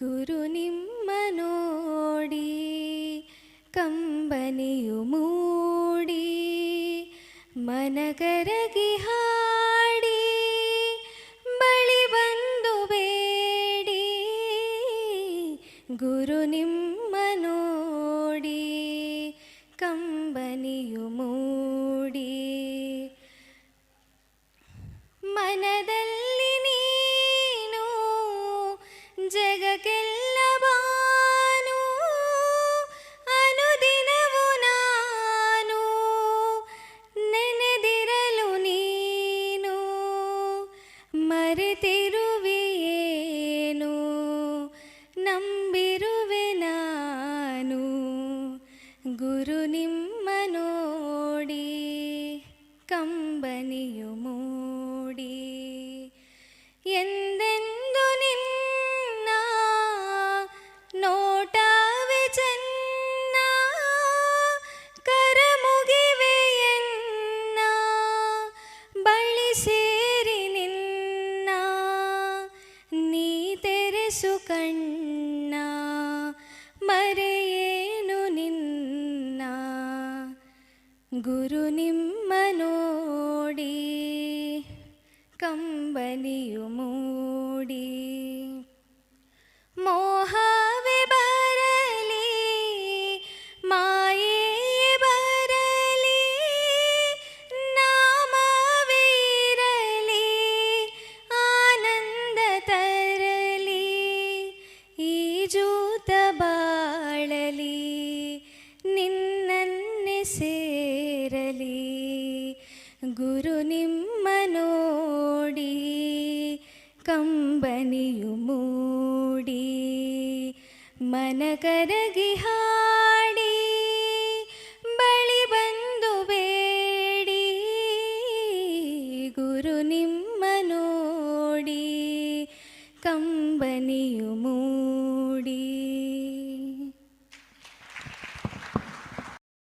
ಗುರು ನಿಮ್ಮ ನೋಡಿ ಕಂಬನಿಯು ಮೂಡಿ ಮನಗರಗಿ ಹಾಡಿ ಬಳಿ ಬಂದು ಬೇಡಿ ಗುರು ನಿಮ್ಮ ನೋಡಿ ಕಂಬನಿಯು ಮೂಡಿ ಗುರು ನಿಮ್ಮ ನೋಡಿ ಕಂಬನಿಯು ಮೂಡಿ ಎಂದೆಂದು ನಿನ್ನ ನೋಟವೇ ಚೆನ್ನ ಕರಮುಗಿವೆಯನ್ನ ಬಳಿ ಸೇರಿ ನಿನ್ನ ನೀ ತೆರೆಸು ಕಣ್ಣ ಮರೆಯೇನು ഗുരുനിമ്മനോടി കമ്പനിയുമൂടി. മോഹാവി ബരലി മായേ ബരലി നാമവീരലി ആനന്ദ തരലി ഈ ജൂത ബാളലി നിന്നെ സേ ಬರಲಿ ಗುರು ನಿಮ್ಮ ನೋಡಿ, ಕಂಬನಿಯು ಮೂಡಿ, ಮನ ಕರಗಿ ಹಾಡಿ, ಬಳಿ ಬಂದು ಬೇಡಿ. ಗುರು ನಿಮ್ಮ ನೋಡಿ, ಕಂಬನಿಯು